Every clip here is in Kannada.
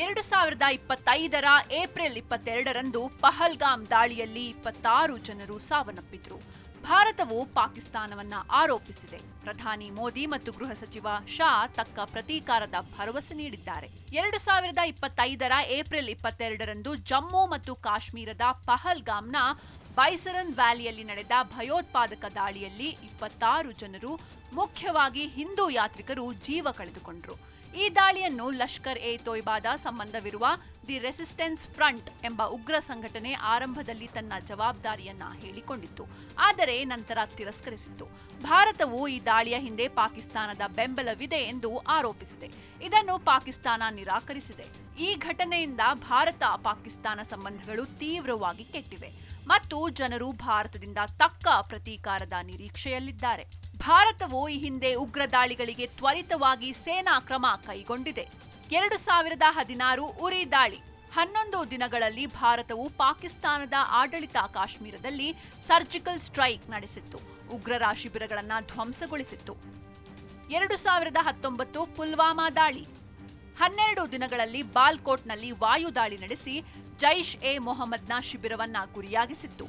ಎರಡು ಸಾವಿರದ ಇಪ್ಪತ್ತೈದರ ಏಪ್ರಿಲ್ ಇಪ್ಪತ್ತೆರಡರಂದು ಪಹಲ್ಗಾಮ್ ದಾಳಿಯಲ್ಲಿ ಇಪ್ಪತ್ತಾರು ಜನರು ಸಾವನ್ನಪ್ಪಿದ್ರು. ಭಾರತವು ಪಾಕಿಸ್ತಾನವನ್ನ ಆರೋಪಿಸಿದೆ. ಪ್ರಧಾನಿ ಮೋದಿ ಮತ್ತು ಗೃಹ ಸಚಿವ ಶಾ ತಕ್ಕ ಪ್ರತೀಕಾರದ ಭರವಸೆ ನೀಡಿದ್ದಾರೆ. ಎರಡು ಸಾವಿರದ ಇಪ್ಪತ್ತೈದರ ಏಪ್ರಿಲ್ ಇಪ್ಪತ್ತೆರಡರಂದು ಜಮ್ಮು ಮತ್ತು ಕಾಶ್ಮೀರದ ಪಹಲ್ಗಾಮ್ನ ಬೈಸರನ್ ವ್ಯಾಲಿಯಲ್ಲಿ ನಡೆದ ಭಯೋತ್ಪಾದಕ ದಾಳಿಯಲ್ಲಿ ಇಪ್ಪತ್ತಾರು ಜನರು ಮುಖ್ಯವಾಗಿ ಹಿಂದೂ ಯಾತ್ರಿಕರು ಜೀವ ಕಳೆದುಕೊಂಡರು. ಈ ದಾಳಿಯನ್ನು ಲಷ್ಕರ್ ಎ ತೊಯ್ಬಾದ ಸಂಬಂಧವಿರುವ ದಿ ರೆಸಿಸ್ಟೆನ್ಸ್ ಫ್ರಂಟ್ ಎಂಬ ಉಗ್ರ ಸಂಘಟನೆ ಆರಂಭದಲ್ಲಿ ತನ್ನ ಜವಾಬ್ದಾರಿಯನ್ನ ಹೇಳಿಕೊಂಡಿತ್ತು. ಆದರೆ ನಂತರ ತಿರಸ್ಕರಿಸಿತ್ತು. ಭಾರತವು ಈ ದಾಳಿಯ ಹಿಂದೆ ಪಾಕಿಸ್ತಾನದ ಬೆಂಬಲವಿದೆ ಎಂದು ಆರೋಪಿಸಿದೆ. ಇದನ್ನು ಪಾಕಿಸ್ತಾನ ನಿರಾಕರಿಸಿದೆ. ಈ ಘಟನೆಯಿಂದ ಭಾರತ, ಪಾಕಿಸ್ತಾನ ಸಂಬಂಧಗಳು ತೀವ್ರವಾಗಿ ಕೆಟ್ಟಿವೆ. ಮತ್ತು ಜನರು ಭಾರತದಿಂದ ತಕ್ಕ ಪ್ರತೀಕಾರದ ನಿರೀಕ್ಷೆಯಲ್ಲಿದ್ದಾರೆ. ಭಾರತವು ಈ ಹಿಂದೆ ಉಗ್ರ ದಾಳಿಗಳಿಗೆ ತ್ವರಿತವಾಗಿ ಸೇನಾ ಕ್ರಮ ಕೈಗೊಂಡಿದೆ. ಎರಡು ಸಾವಿರದ ಹದಿನಾರು ಉರಿ ದಾಳಿ, ಹನ್ನೊಂದು ದಿನಗಳಲ್ಲಿ ಭಾರತವು ಪಾಕಿಸ್ತಾನದ ಆಡಳಿತ ಕಾಶ್ಮೀರದಲ್ಲಿ ಸರ್ಜಿಕಲ್ ಸ್ಟ್ರೈಕ್ ನಡೆಸಿತ್ತು. ಉಗ್ರರ ಶಿಬಿರಗಳನ್ನು ಧ್ವಂಸಗೊಳಿಸಿತ್ತು. ಎರಡು ಸಾವಿರದ ಹತ್ತೊಂಬತ್ತು ಪುಲ್ವಾಮಾ ದಾಳಿ, ಹನ್ನೆರಡು ದಿನಗಳಲ್ಲಿ ಬಾಲ್ಕೋಟ್ನಲ್ಲಿ ವಾಯುದಾಳಿ ನಡೆಸಿ ಜೈಷ್ ಎ ಮೊಹಮ್ಮದ್ನ ಶಿಬಿರವನ್ನ ಗುರಿಯಾಗಿಸಿತ್ತು.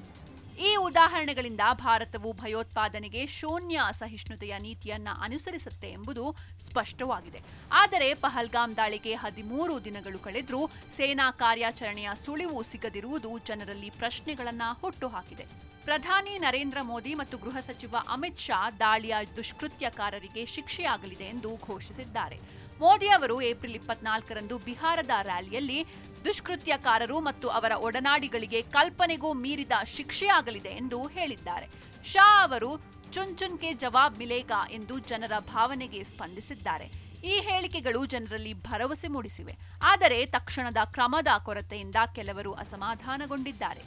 ಈ ಉದಾಹರಣೆಗಳಿಂದ ಭಾರತವು ಭಯೋತ್ಪಾದನೆಗೆ ಶೂನ್ಯ ಸಹಿಷ್ಣುತೆಯ ನೀತಿಯನ್ನ ಅನುಸರಿಸುತ್ತೆ ಎಂಬುದು ಸ್ಪಷ್ಟವಾಗಿದೆ. ಆದರೆ ಪಹಲ್ಗಾಮ್ ದಾಳಿಗೆ ಹದಿಮೂರು ದಿನಗಳು ಕಳೆದರೂ ಸೇನಾ ಕಾರ್ಯಾಚರಣೆಯ ಸುಳಿವು ಸಿಗದಿರುವುದು ಜನರಲ್ಲಿ ಪ್ರಶ್ನೆಗಳನ್ನ ಹುಟ್ಟುಹಾಕಿದೆ. ಪ್ರಧಾನಿ ನರೇಂದ್ರ ಮೋದಿ ಮತ್ತು ಗೃಹ ಸಚಿವ ಅಮಿತ್ ಶಾ ದಾಳಿಯ ದುಷ್ಕೃತ್ಯಕಾರರಿಗೆ ಶಿಕ್ಷೆಯಾಗಲಿದೆ ಎಂದು ಘೋಷಿಸಿದ್ದಾರೆ. ಮೋದಿ ಅವರು ಏಪ್ರಿಲ್ ಇಪ್ಪತ್ನಾಲ್ಕರಂದು ಬಿಹಾರದ ರ್ಯಾಲಿಯಲ್ಲಿ ದುಷ್ಕೃತ್ಯಕಾರರು ಮತ್ತು ಅವರ ಒಡನಾಡಿಗಳಿಗೆ ಕಲ್ಪನೆಗೂ ಮೀರಿದ ಶಿಕ್ಷೆಯಾಗಲಿದೆ ಎಂದು ಹೇಳಿದ್ದಾರೆ. ಶಾ ಅವರು ಚುನ್ ಚುನ್ಗೆ ಜವಾಬ್ ಮಿಲೇಗಾ ಎಂದು ಜನರ ಭಾವನೆಗೆ ಸ್ಪಂದಿಸಿದ್ದಾರೆ. ಈ ಹೇಳಿಕೆಗಳು ಜನರಲ್ಲಿ ಭರವಸೆ ಮೂಡಿಸಿವೆ. ಆದರೆ ತಕ್ಷಣದ ಕ್ರಮದ ಕೊರತೆಯಿಂದ ಕೆಲವರು ಅಸಮಾಧಾನಗೊಂಡಿದ್ದಾರೆ.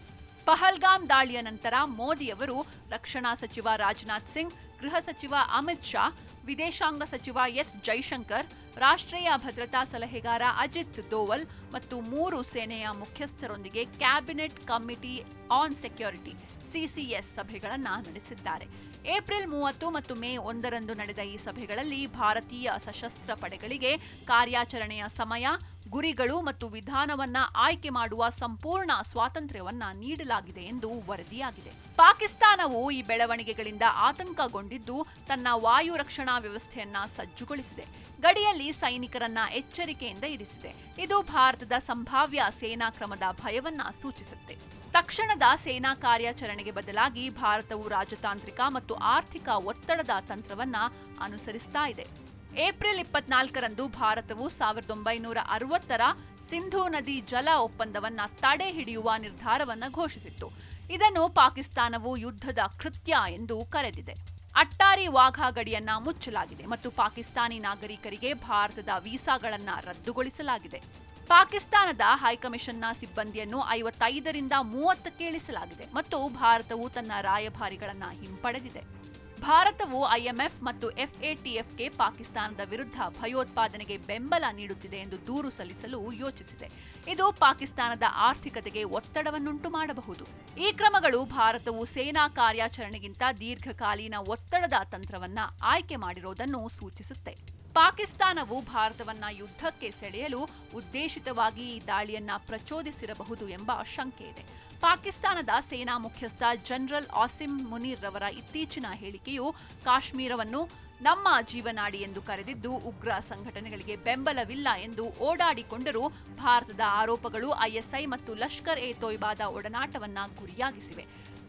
ಪಹಲ್ಗಾಮ್ ದಾಳಿಯ ನಂತರ ಮೋದಿಯವರು ರಕ್ಷಣಾ ಸಚಿವ ರಾಜನಾಥ್ ಸಿಂಗ್ ಗೃಹ ಸಚಿವ ಅಮಿತ್ ಶಾ, ವಿದೇಶಾಂಗ ಸಚಿವ ಎಸ್. ಜೈಶಂಕರ್, ರಾಷ್ಟ್ರೀಯ ಭದ್ರತಾ ಸಲಹೆಗಾರ ಅಜಿತ್ ದೋವಲ್ ಮತ್ತು ಮೂರು ಸೇನೆಯ ಮುಖ್ಯಸ್ಥರೊಂದಿಗೆ cabinet committee on security CCS ಸಭೆಗಳನ್ನು ನಡೆಸಿದ್ದಾರೆ. ಏಪ್ರಿಲ್ ಮೂವತ್ತು ಮತ್ತು ಮೇ ಒಂದರಂದು ನಡೆದ ಈ ಸಭೆಗಳಲ್ಲಿ ಭಾರತೀಯ ಸಶಸ್ತ್ರ ಪಡೆಗಳಿಗೆ ಕಾರ್ಯಾಚರಣೆಯ ಸಮಯ, ಗುರಿಗಳು ಮತ್ತು ವಿಧಾನವನ್ನ ಆಯ್ಕೆ ಮಾಡುವ ಸಂಪೂರ್ಣ ಸ್ವಾತಂತ್ರ್ಯವನ್ನ ನೀಡಲಾಗಿದೆ ಎಂದು ವರದಿಯಾಗಿದೆ. ಪಾಕಿಸ್ತಾನವು ಈ ಬೆಳವಣಿಗೆಗಳಿಂದ ಆತಂಕಗೊಂಡಿದ್ದು ತನ್ನ ವಾಯು ರಕ್ಷಣಾ ವ್ಯವಸ್ಥೆಯನ್ನ ಸಜ್ಜುಗೊಳಿಸಿದೆ. ಗಡಿಯಲ್ಲಿ ಸೈನಿಕರನ್ನ ಎಚ್ಚರಿಕೆಯಿಂದ ಇರಿಸಿದೆ. ಇದು ಭಾರತದ ಸಂಭಾವ್ಯ ಸೇನಾ ಕ್ರಮದ ಭಯವನ್ನ ಸೂಚಿಸುತ್ತೆ. ತಕ್ಷಣದ ಸೇನಾ ಕಾರ್ಯಾಚರಣೆಗೆ ಬದಲಾಗಿ ಭಾರತವು ರಾಜತಾಂತ್ರಿಕ ಮತ್ತು ಆರ್ಥಿಕ ಒತ್ತಡದ ತಂತ್ರವನ್ನ ಅನುಸರಿಸ್ತಾ ಇದೆ. ಏಪ್ರಿಲ್ ಇಪ್ಪತ್ನಾಲ್ಕರಂದು ಭಾರತವು ಸಾವಿರದ ಒಂಬೈನೂರ ಅರವತ್ತರ ಸಿಂಧೂ ನದಿ ಜಲ ಒಪ್ಪಂದವನ್ನ ತಡೆ ಹಿಡಿಯುವ ನಿರ್ಧಾರವನ್ನ ಘೋಷಿಸಿತ್ತು. ಇದನ್ನು ಪಾಕಿಸ್ತಾನವು ಯುದ್ಧದ ಕೃತ್ಯ ಎಂದು ಕರೆದಿದೆ. ಅಟ್ಟಾರಿ ವಾಘಾ ಗಡಿಯನ್ನ ಮುಚ್ಚಲಾಗಿದೆ ಮತ್ತು ಪಾಕಿಸ್ತಾನಿ ನಾಗರಿಕರಿಗೆ ಭಾರತದ ವೀಸಾಗಳನ್ನ ರದ್ದುಗೊಳಿಸಲಾಗಿದೆ. ಪಾಕಿಸ್ತಾನದ ಹೈಕಮಿಷನ್ನ ಸಿಬ್ಬಂದಿಯನ್ನು ಐವತ್ತೈದರಿಂದ ಮೂವತ್ತಕ್ಕೆ ಇಳಿಸಲಾಗಿದೆ ಮತ್ತು ಭಾರತವು ತನ್ನ ರಾಯಭಾರಿಗಳನ್ನ ಹಿಂಪಡೆದಿದೆ. ಭಾರತವು ಐಎಂಎಫ್ ಮತ್ತು ಎಫ್ಎಟಿಎಫ್ಗೆ ಪಾಕಿಸ್ತಾನದ ವಿರುದ್ಧ ಭಯೋತ್ಪಾದನೆಗೆ ಬೆಂಬಲ ನೀಡುತ್ತಿದೆ ಎಂದು ದೂರು ಸಲ್ಲಿಸಲು ಯೋಚಿಸಿದೆ. ಇದು ಪಾಕಿಸ್ತಾನದ ಆರ್ಥಿಕತೆಗೆ ಒತ್ತಡವನ್ನುಂಟು ಮಾಡಬಹುದು. ಈ ಕ್ರಮಗಳು ಭಾರತವು ಸೇನಾ ಕಾರ್ಯಾಚರಣೆಗಿಂತ ದೀರ್ಘಕಾಲೀನ ಒತ್ತಡದ ತಂತ್ರವನ್ನ ಆಯ್ಕೆ ಮಾಡಿರುವುದನ್ನು ಸೂಚಿಸುತ್ತೆ. ಪಾಕಿಸ್ತಾನವು ಭಾರತವನ್ನ ಯುದ್ಧಕ್ಕೆ ಸೆಳೆಯಲು ಉದ್ದೇಶಿತವಾಗಿ ಈ ದಾಳಿಯನ್ನ ಪ್ರಚೋದಿಸಿರಬಹುದು ಎಂಬ ಶಂಕೆ ಇದೆ. ಪಾಕಿಸ್ತಾನದ ಸೇನಾ ಮುಖ್ಯಸ್ಥ ಜನರಲ್ ಆಸಿಮ್ ಮುನೀರ್ ರವರ ಇತ್ತೀಚಿನ ಹೇಳಿಕೆಯು ಕಾಶ್ಮೀರವನ್ನು ನಮ್ಮ ಜೀವನಾಡಿ ಎಂದು ಕರೆದಿದ್ದು, ಉಗ್ರ ಸಂಘಟನೆಗಳಿಗೆ ಬೆಂಬಲವಿಲ್ಲ ಎಂದು ಓಡಾಡಿಕೊಂಡರೂ ಭಾರತದ ಆರೋಪಗಳು ಐಎಸ್ಐ ಮತ್ತು ಲಷ್ಕರ್ ಎ ತೊಯ್ಬಾದ ಒಡನಾಟವನ್ನ ಗುರಿಯಾಗಿಸಿವೆ.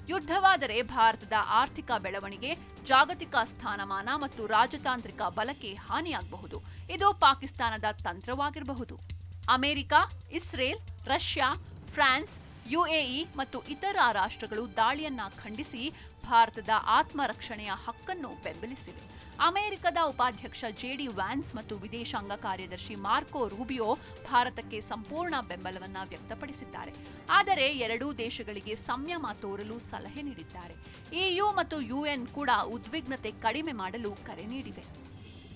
ಯುದ್ಧವಾದರೆ ಭಾರತದ ಆರ್ಥಿಕ ಬೆಳವಣಿಗೆ, ಜಾಗತಿಕ ಸ್ಥಾನಮಾನ ಮತ್ತು ರಾಜತಾಂತ್ರಿಕ ಬಲಕ್ಕೆ ಹಾನಿಯಾಗಬಹುದು. ಇದು ಪಾಕಿಸ್ತಾನದ ತಂತ್ರವಾಗಿರಬಹುದು. America, Israel, Russia, France UAE ಮತ್ತು ಇತರ ರಾಷ್ಟ್ರಗಳು ದಾಳಿಯನ್ನ ಖಂಡಿಸಿ ಭಾರತದ ಆತ್ಮರಕ್ಷಣೆಯ ಹಕ್ಕನ್ನು ಬೆಂಬಲಿಸಿವೆ. ಅಮೆರಿಕದ ಉಪಾಧ್ಯಕ್ಷ ಜೆಡಿ ವ್ಯಾನ್ಸ್ ಮತ್ತು ವಿದೇಶಾಂಗ ಕಾರ್ಯದರ್ಶಿ ಮಾರ್ಕೋ ರೂಬಿಯೋ ಭಾರತಕ್ಕೆ ಸಂಪೂರ್ಣ ಬೆಂಬಲವನ್ನ ವ್ಯಕ್ತಪಡಿಸಿದ್ದಾರೆ. ಆದರೆ ಎರಡೂ ದೇಶಗಳಿಗೆ ಸಂಯಮ ತೋರಲು ಸಲಹೆ ನೀಡಿದ್ದಾರೆ. ಇಯು ಮತ್ತು ಯುಎನ್ ಕೂಡ ಉದ್ವಿಗ್ನತೆ ಕಡಿಮೆ ಮಾಡಲು ಕರೆ ನೀಡಿವೆ.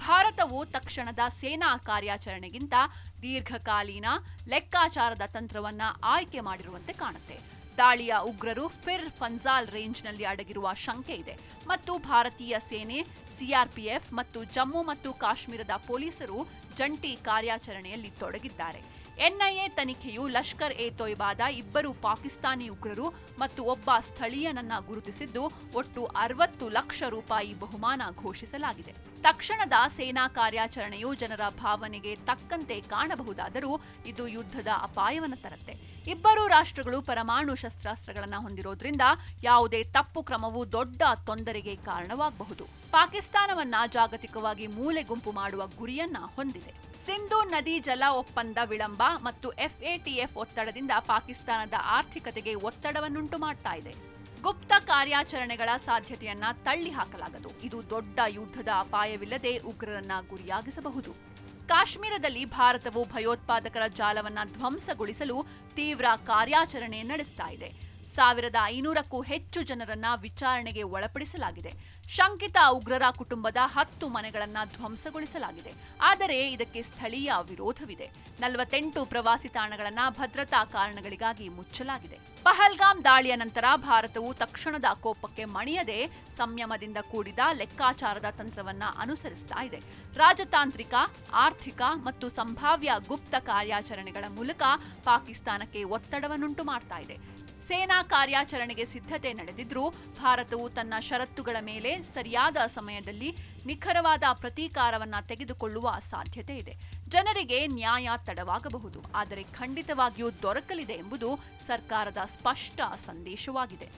ಭಾರತವು ತಕ್ಷಣದ ಸೇನಾ ಕಾರ್ಯಾಚರಣೆಗಿಂತ ದೀರ್ಘಕಾಲೀನ ಲೆಕ್ಕಾಚಾರದ ತಂತ್ರವನ್ನ ಆಯ್ಕೆ ಮಾಡಿರುವಂತೆ ಕಾಣುತ್ತೆ. ದಾಳಿಯ ಉಗ್ರರು ಫಿರ್ ಫನ್ಜಾಲ್ ರೇಂಜ್ನಲ್ಲಿ ಅಡಗಿರುವ ಶಂಕೆ ಇದೆ ಮತ್ತು ಭಾರತೀಯ ಸೇನೆ ಸಿಆರ್ಪಿಎಫ್ ಮತ್ತು ಜಮ್ಮು ಮತ್ತು ಕಾಶ್ಮೀರದ ಪೊಲೀಸರು ಜಂಟಿ ಕಾರ್ಯಾಚರಣೆಯಲ್ಲಿ ತೊಡಗಿದ್ದಾರೆ. ಎನ್ಐಎ ತನಿಖೆಯು ಲಷ್ಕರ್ ಎ ತೊಯ್ಬಾದ ಇಬ್ಬರು ಪಾಕಿಸ್ತಾನಿ ಉಗ್ರರು ಮತ್ತು ಒಬ್ಬ ಸ್ಥಳೀಯನನ್ನ ಗುರುತಿಸಿದ್ದು ಒಟ್ಟು ಅರವತ್ತು ಲಕ್ಷ ರೂಪಾಯಿ ಬಹುಮಾನ ಘೋಷಿಸಲಾಗಿದೆ. ತಕ್ಷಣದ ಸೇನಾ ಕಾರ್ಯಾಚರಣೆಯು ಜನರ ಭಾವನೆಗೆ ತಕ್ಕಂತೆ ಕಾಣಬಹುದಾದರೂ ಇದು ಯುದ್ಧದ ಅಪಾಯವನ್ನು ತರುತ್ತೆ. ಇಬ್ಬರು ರಾಷ್ಟ್ರಗಳು ಪರಮಾಣು ಶಸ್ತ್ರಾಸ್ತ್ರಗಳನ್ನು ಹೊಂದಿರೋದ್ರಿಂದ ಯಾವುದೇ ತಪ್ಪು ಕ್ರಮವು ದೊಡ್ಡ ತೊಂದರೆಗೆ ಕಾರಣವಾಗಬಹುದು. ಪಾಕಿಸ್ತಾನವನ್ನ ಜಾಗತಿಕವಾಗಿ ಮೂಲೆ ಗುಂಪು ಮಾಡುವ ಗುರಿಯನ್ನ ಹೊಂದಿದೆ. ಸಿಂಧು ನದಿ ಜಲ ಒಪ್ಪಂದ ವಿಳಂಬ ಮತ್ತು ಎಫ್ಎಟಿಎಫ್ ಒತ್ತಡದಿಂದ ಪಾಕಿಸ್ತಾನದ ಆರ್ಥಿಕತೆಗೆ ಒತ್ತಡವನ್ನುಂಟು ಮಾಡ್ತಾ ಇದೆ. ಗುಪ್ತ ಕಾರ್ಯಾಚರಣೆಗಳ ಸಾಧ್ಯತೆಯನ್ನ ತಳ್ಳಿ ಹಾಕಲಾಗದು ಇದು ದೊಡ್ಡ ಯುದ್ಧದ ಅಪಾಯವಿಲ್ಲದೆ ಉಗ್ರರನ್ನ ಗುರಿಯಾಗಿಸಬಹುದು. ಕಾಶ್ಮೀರದಲ್ಲಿ ಭಾರತವು ಭಯೋತ್ಪಾದಕರ ಜಾಲವನ್ನ ಧ್ವಂಸಗೊಳಿಸಲು ತೀವ್ರ ಕಾರ್ಯಾಚರಣೆ ನಡೆಸ್ತಾ ಇದೆ. ಸಾವಿರದ ಐನೂರಕ್ಕೂ ಹೆಚ್ಚು ಜನರನ್ನ ವಿಚಾರಣೆಗೆ ಒಳಪಡಿಸಲಾಗಿದೆ. ಶಂಕಿತ ಉಗ್ರರ ಕುಟುಂಬದ ಹತ್ತು ಮನೆಗಳನ್ನ ಧ್ವಂಸಗೊಳಿಸಲಾಗಿದೆ. ಆದರೆ ಇದಕ್ಕೆ ಸ್ಥಳೀಯ ವಿರೋಧವಿದೆ. ನಲವತ್ತೆಂಟು ಪ್ರವಾಸಿ ತಾಣಗಳನ್ನ ಭದ್ರತಾ ಕಾರಣಗಳಿಗಾಗಿ ಮುಚ್ಚಲಾಗಿದೆ. ಪಹಲ್ಗಾಮ್ ದಾಳಿಯ ನಂತರ ಭಾರತವು ತಕ್ಷಣದ ಕೋಪಕ್ಕೆ ಮಣಿಯದೆ ಸಂಯಮದಿಂದ ಕೂಡಿದ ಲೆಕ್ಕಾಚಾರದ ತಂತ್ರವನ್ನ ಅನುಸರಿಸ್ತಾ ಇದೆ. ರಾಜತಾಂತ್ರಿಕ, ಆರ್ಥಿಕ ಮತ್ತು ಸಂಭಾವ್ಯ ಗುಪ್ತ ಕಾರ್ಯಾಚರಣೆಗಳ ಮೂಲಕ ಪಾಕಿಸ್ತಾನಕ್ಕೆ ಒತ್ತಡವನ್ನುಂಟು ಮಾಡ್ತಾ ಇದೆ. ಸೇನಾ ಕಾರ್ಯಾಚರಣೆಗೆ ಸಿದ್ಧತೆ ನಡೆದಿದ್ರೂ ಭಾರತವು ತನ್ನ ಷರತ್ತುಗಳ ಮೇಲೆ ಸರಿಯಾದ ಸಮಯದಲ್ಲಿ ನಿಖರವಾದ ಪ್ರತೀಕಾರವನ್ನ ತೆಗೆದುಕೊಳ್ಳುವ ಸಾಧ್ಯತೆ ಇದೆ. ಜನರಿಗೆ ನ್ಯಾಯ ತಡವಾಗಬಹುದು, ಆದರೆ ಖಂಡಿತವಾಗಿಯೂ ದೊರಕಲಿದೆ ಎಂಬುದು ಸರ್ಕಾರದ ಸ್ಪಷ್ಟ ಸಂದೇಶವಾಗಿದೆ.